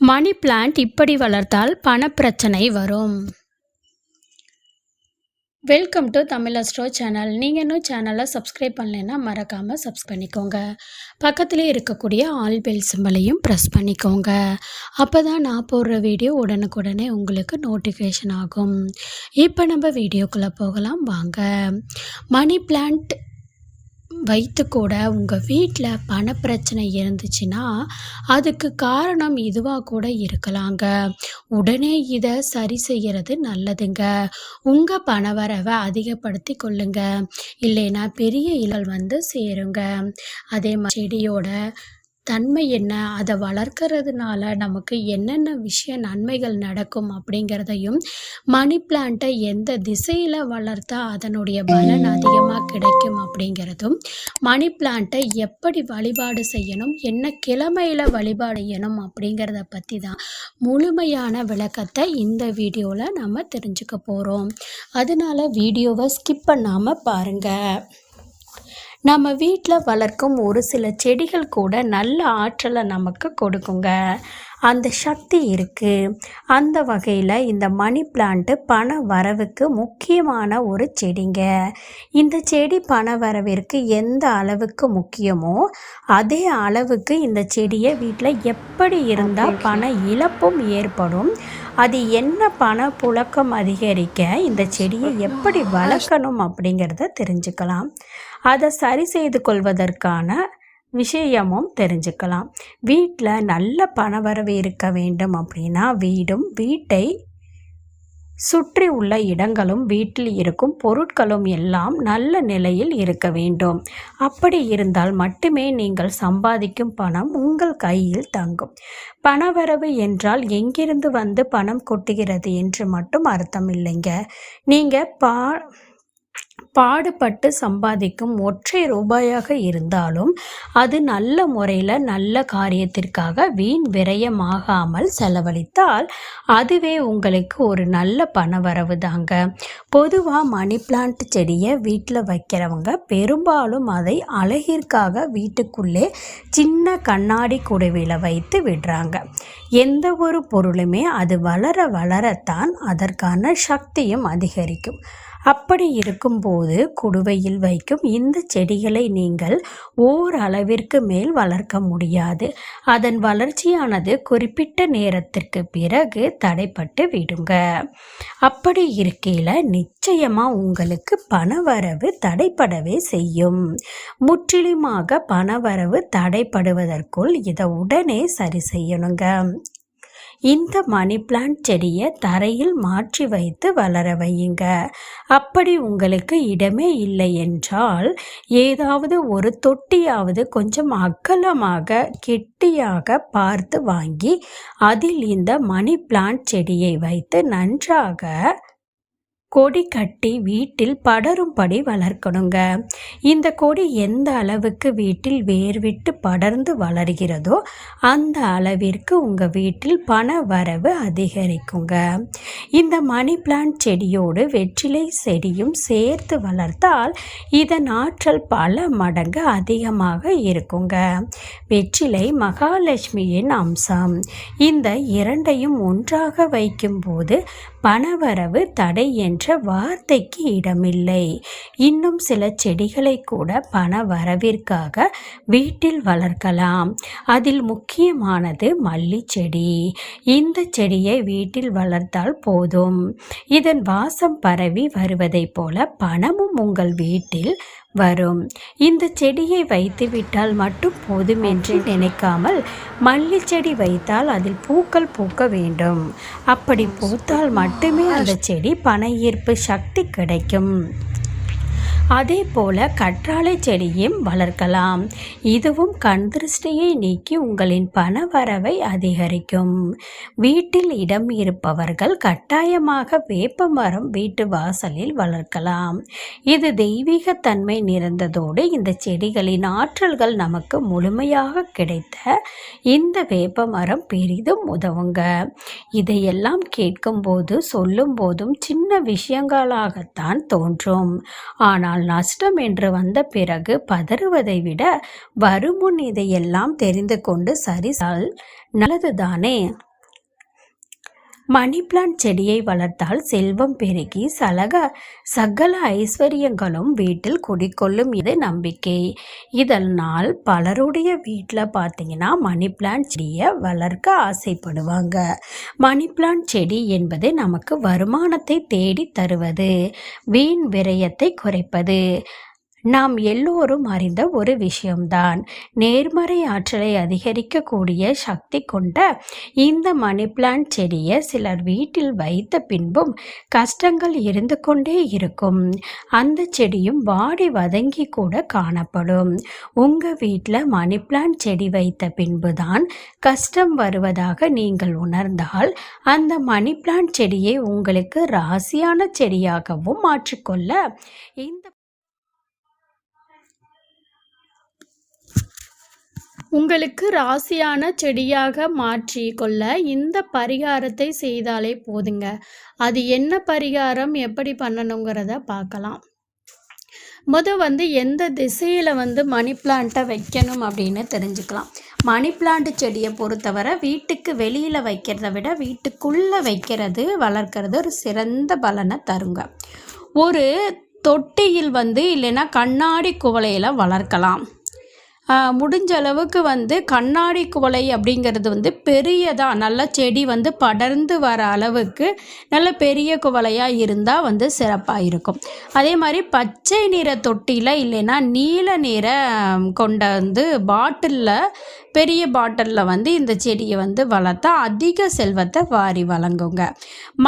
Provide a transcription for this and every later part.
Money plant இப்படி வளர்த்தால் பணப்பிரச்சனை வரும். Welcome to Tamil astro channel. நீங்கள் இன்னும் சேனலை சப்ஸ்கிரைப் பண்ணலைன்னா மறக்காமல் சப்ஸ் பண்ணிக்கோங்க. பக்கத்துலேயே இருக்கக்கூடிய ஆல் பெல் சிம்பலையும் ப்ரெஸ் பண்ணிக்கோங்க. அப்போ தான் நான் போடுற வீடியோ உடனுக்குடனே உங்களுக்கு நோட்டிஃபிகேஷன் ஆகும். இப்போ நம்ம வீடியோக்குள்ளே போகலாம். வாங்க. மணி பிளான்ட் வைத்து கூட உங்கள் வீட்டில் பணப்பிரச்சனை இருந்துச்சுன்னா அதுக்கு காரணம் இதுவாக கூட இருக்கலாங்க. உடனே இதை சரி செய்கிறது நல்லதுங்க. உங்கள் பணவரவை அதிகப்படுத்தி கொள்ளுங்க. இல்லைன்னா பெரிய இழல் வந்து சேருங்க. அதே மாதிரி செடியோட தன்மை என்ன? அதை வளர்க்கறதுனால நமக்கு என்னென்ன விஷய நன்மைகள் நடக்கும் அப்படிங்கிறதையும் மணி பிளான்ட்டை எந்த திசையில் வளர்த்தா அதனுடைய பலன் அதிகமாக கிடைக்கும் அப்படிங்கிறதும் மணி பிளான்ட்டை எப்படி வழிபாடு செய்யணும்? என்ன கிழமையில் வழிபாடு செய்யணும் அப்படிங்கிறத பற்றி தான் முழுமையான விளக்கத்தை இந்த வீடியோவில் நம்ம தெரிஞ்சுக்க போகிறோம் அதனால வீடியோவை ஸ்கிப் பண்ணாமல் பாருங்கள் நம்ம வீட்டில் வளர்க்கும் ஒரு சில செடிகள் கூட நல்ல ஆற்றலை நமக்கு கொடுக்குங்க. அந்த சக்தி இருக்குது அந்த வகையில் இந்த மணி பிளான்ட்டு பண வரவுக்கு முக்கியமான ஒரு செடிங்க. இந்த செடி பண வரவிற்கு எந்த அளவுக்கு முக்கியமோ அதே அளவுக்கு இந்த செடியை வீட்டில் எப்படி இருந்தால் பண இழப்பும் ஏற்படும். அது என்ன பண புழக்கம் அதிகரிக்க இந்த செடியை எப்படி வளர்க்கணும் அப்படிங்கிறத தெரிஞ்சுக்கலாம். அதை சரி செய்து கொள்வதற்கான விஷயமும் தெரிஞ்சுக்கலாம். வீட்டில் நல்ல பணவரவு இருக்க வேண்டும் அப்படின்னா வீடும் வீட்டை சுற்றி உள்ள இடங்களும் வீட்டில் இருக்கும் பொருட்களும் எல்லாம் நல்ல நிலையில் இருக்க வேண்டும். அப்படி இருந்தால் மட்டுமே நீங்கள் சம்பாதிக்கும் பணம் உங்கள் கையில் தங்கும். பணவரவு என்றால் எங்கிருந்து வந்து பணம் கொட்டுகிறது என்று மட்டும் அர்த்தம் இல்லைங்க. நீங்கள் பா பாடுபட்டு சம்பாதிக்கும் ஒற்றை ரூபாயாக இருந்தாலும் அது நல்ல முறையில் நல்ல காரியத்திற்காக வீண் விரயமாகாமல் செலவழித்தால் அதுவே உங்களுக்கு ஒரு நல்ல பணவரவு தாங்க பொதுவாக மணி பிளான்ட் செடியை வீட்டில் வைக்கிறவங்க பெரும்பாலும் அதை அழகிற்காக வீட்டுக்குள்ளே சின்ன கண்ணாடி குடுவையில் வைத்து விடுறாங்க. எந்த ஒரு பொருளுமே அது வளர வளரத்தான் அதற்கான சக்தியும் அதிகரிக்கும். அப்படி இருக்கும்போது குடுவையில் வைக்கும் இந்த செடிகளை நீங்கள் ஓரளவிற்கு மேல் வளர்க்க முடியாது. அதன் வளர்ச்சியானது குறிப்பிட்ட நேரத்திற்கு பிறகு தடைப்பட்டு விடுங்க. அப்படி இருக்கையில் நிச்சயமாக உங்களுக்கு பணவரவு தடைப்படவே செய்யும். முற்றிலுமாக பணவரவு தடைப்படுவதற்குள் இதை உடனே சரி செய்யணுங்க. இந்த மணி பிளான்ட் செடியை தரையில் மாற்றி வைத்து வளர வையுங்க. அப்படி உங்களுக்கு இடமே இல்லை என்றால் ஏதாவது ஒரு தொட்டியாவது கொஞ்சம் அகலமாக கெட்டியாக பார்த்து வாங்கி அதில் இந்த மணி பிளான்ட் செடியை வைத்து நன்றாக கொடி கட்டி வீட்டில் படரும்படி வளர்க்கணுங்க. இந்த கொடி எந்த அளவுக்கு வீட்டில் வேர்விட்டு படர்ந்து வளர்கிறதோ அந்த அளவிற்கு உங்கள் வீட்டில் பண வரவு அதிகரிக்குங்க. இந்த மணி பிளான்ட் செடியோடு வெற்றிலை செடியும் சேர்த்து வளர்த்தால் இதன் ஆற்றல் பல மடங்கு அதிகமாக இருக்குங்க. வெற்றிலை மகாலட்சுமியின் அம்சம். இந்த இரண்டையும் ஒன்றாக வைக்கும்போது பணவரவு தடை என்ற வார்த்தைக்கு இடமில்லை. இன்னும் சில செடிகளை கூட பண வரவிற்காக வீட்டில் வளர்க்கலாம். அதில் முக்கியமானது மல்லி செடி. இந்த செடியை வீட்டில் வளர்த்தால் போதும். இதன் வாசம் பரவி வருவதைப் போல பணமும் உங்கள் வீட்டில் வரும். இந்த செடியை வைத்து விட்டால் மட்டும் போதும் என்று நினைக்காமல் மல்லி செடி வைத்தால் அதில் பூக்கள் பூக்க வேண்டும். அப்படி பூத்தால் மட்டுமே அந்த செடி பண ஈர்ப்பு சக்தி கிடைக்கும். அதே போல கற்றாழை செடியும் வளர்க்கலாம். இதுவும் கண் திருஷ்டியை நீக்கி உங்களின் பண வரவை அதிகரிக்கும். வீட்டில் இடம் இருப்பவர்கள் கட்டாயமாக வேப்ப மரம் வீட்டு வாசலில் வளர்க்கலாம். இது தெய்வீக தன்மை நிறைந்ததோடு இந்த செடிகளின் ஆற்றல்கள் நமக்கு முழுமையாக கிடைத்த இந்த வேப்ப மரம் பெரிதும் உதவுங்க. இதையெல்லாம் கேட்கும்போது சொல்லும் போதும் சின்ன விஷயங்களாகத்தான் தோன்றும். ஆனால் ஆனால் நஷ்டம் என்று வந்த பிறகு பதறுவதை விட வருமுன் இதையெல்லாம் தெரிந்து கொண்டு சரி நல்லதுதானே? மணி பிளான்ட் செடியை வளர்த்தால் செல்வம் பெருகி சலக சகல ஐஸ்வர்யங்களும் வீட்டில் குடிக்கொள்ளும் இது நம்பிக்கை. இதனால் பலருடைய வீட்டில் பார்த்தீங்கன்னா மணி பிளான்ட் செடியை வளர்க்க ஆசைப்படுவாங்க. மணி பிளான்ட் செடி என்பது நமக்கு வருமானத்தை தேடி தருவது வீண் விரயத்தை குறைப்பது நாம் எல்லோரும் அறிந்த ஒரு விஷயம்தான். நேர்மறை ஆற்றலை அதிகரிக்கக்கூடிய சக்தி கொண்ட இந்த மணி பிளான்ட் செடியை சிலர் வீட்டில் வைத்த பின்பும் கஷ்டங்கள் இருந்து கொண்டே இருக்கும். அந்த செடியும் வாடி வதங்கி கூட காணப்படும். உங்கள் வீட்டில் மணி பிளான்ட் செடி வைத்த பின்புதான் கஷ்டம் வருவதாக நீங்கள் உணர்ந்தால் அந்த மணி பிளான்ட் செடியை உங்களுக்கு ராசியான செடியாகவும் மாற்றிக்கொள்ள இந்த உங்களுக்கு ராசியான செடியாக மாற்றி கொள்ள இந்த பரிகாரத்தை செய்தாலே போதுங்க. அது என்ன பரிகாரம் எப்படி பண்ணணுங்கிறத பார்க்கலாம். முத வந்து எந்த திசையில் வந்து மணி பிளான்ட்டை வைக்கணும் அப்படின்னு தெரிஞ்சுக்கலாம். மணி பிளான்ட் செடியை பொறுத்தவரை வீட்டுக்கு வெளியில் வைக்கிறத விட வீட்டுக்குள்ளே வைக்கிறது வளர்க்குறது ஒரு சிறந்த பலனை தருங்க. ஒரு தொட்டியில் வந்து இல்லைன்னா கண்ணாடி குவளையில் வளர்க்கலாம். முடிஞ்ச அளவுக்கு வந்து கண்ணாடி குவளை அப்படிங்கிறது வந்து பெரியதாக நல்ல செடி வந்து படர்ந்து வர அளவுக்கு நல்ல பெரிய குவளையாக இருந்தால் வந்து சிறப்பாக இருக்கும். அதே மாதிரி பச்சை நிற தொட்டியில் இல்லைன்னா நீல நிற கொண்ட வந்து பாட்டிலில் பெரிய பாட்டிலில் வந்து இந்த செடியை வந்து வளர்த்தா அதிக செல்வத்தை வாரி வழங்குங்க.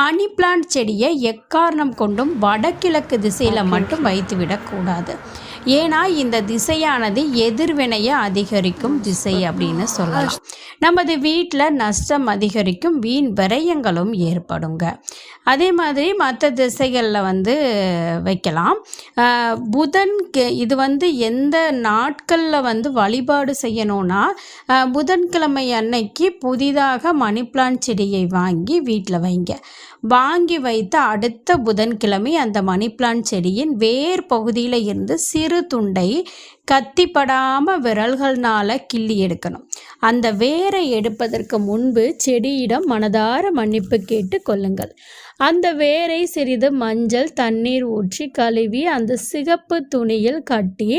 மணி பிளான்ட் செடியை எக்காரணம் கொண்டும் வடகிழக்கு திசையில் மட்டும் வைத்து விடக்கூடாது ஏன்னா இந்த திசையானது எதிர்வினையை அதிகரிக்கும் திசை அப்படின்னு சொல்லலாம். நமது வீட்டில் நஷ்டம் அதிகரிக்கும் வீண் விரயங்களும் ஏற்படுங்க. அதே மாதிரி மற்ற திசைகளில் வந்து வைக்கலாம். புதன் இது வந்து எந்த நாட்களில் வந்து வழிபாடு செய்யணும்னா புதன்கிழமை அன்னைக்கு புதிதாக மணி பிளான்ட் செடியை வாங்கி வீட்டில் வைங்க. வாங்கி வைத்த அடுத்த புதன்கிழமை அந்த மணி பிளான்ட் செடியின் வேர் பகுதியில் இருந்து சிறு துண்டை கத்திப்படாமல் விரல்கள்னால் கிள்ளி எடுக்கணும். அந்த வேரை எடுப்பதற்கு முன்பு செடியிடம் மனதார மன்னிப்பு கேட்டு கொள்ளுங்கள். அந்த வேரை சிறிது மஞ்சள் தண்ணீர் ஊற்றி கழுவி அந்த சிகப்பு துணியில் கட்டி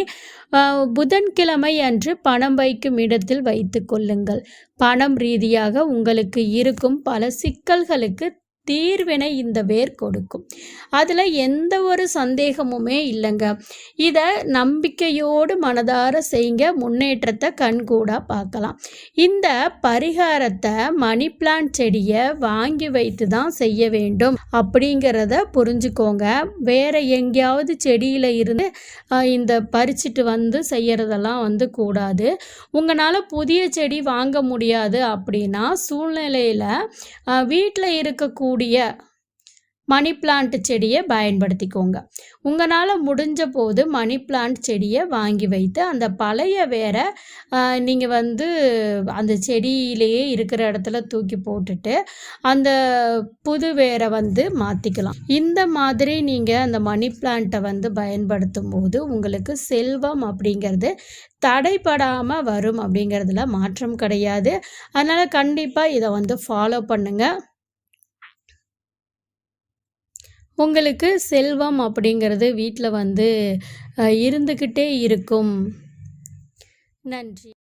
புதன்கிழமை அன்று பணம் வைக்கும் இடத்தில் வைத்து கொள்ளுங்கள். பணம் ரீதியாக உங்களுக்கு இருக்கும் பல சிக்கல்களுக்கு தீர்வினை இந்த வேர் கொடுக்கும். அதில் எந்த ஒரு சந்தேகமுமே இல்லைங்க. இதை நம்பிக்கையோடு மனதார செய்ங்க. முன்னேற்றத்தை கண்கூடாக பார்க்கலாம். இந்த பரிகாரத்தை மணி பிளான்ட் செடியை வாங்கி வைத்து தான் செய்ய வேண்டும். அப்படிங்கிறத புரிஞ்சுக்கோங்க. வேற எங்கேயாவது செடியில் இருந்து இந்த பறிச்சுட்டு வந்து செய்யறதெல்லாம் வந்து கூடாது. உங்களால் புதிய செடி வாங்க முடியாது அப்படின்னா சூழ்நிலையில் வீட்டில் இருக்கக்கூடிய கூடிய மணி பிளான்ட் செடியை பயன்படுத்திக்கோங்க. உங்களால் முடிஞ்ச போது மணி பிளான்ட் செடியை வாங்கி வைத்து அந்த பழைய வேற நீங்கள் வந்து அந்த செடியிலேயே இருக்கிற இடத்துல தூக்கி போட்டுட்டு அந்த புது வேரை வந்து மாற்றிக்கலாம் இந்த மாதிரி நீங்கள் அந்த மணி பிளான்ட்டை வந்து பயன்படுத்தும் போது உங்களுக்கு செல்வம் அப்படிங்கிறது தடைப்படாமல் வரும் அப்படிங்கிறதுல மாற்றம் கிடையாது. அதனால் கண்டிப்பாக இதை வந்து ஃபாலோ பண்ணுங்கள் உங்களுக்கு செல்வம் அப்படிங்கிறது வீட்டில் வந்து இருந்துக்கிட்டே இருக்கும். நன்றி.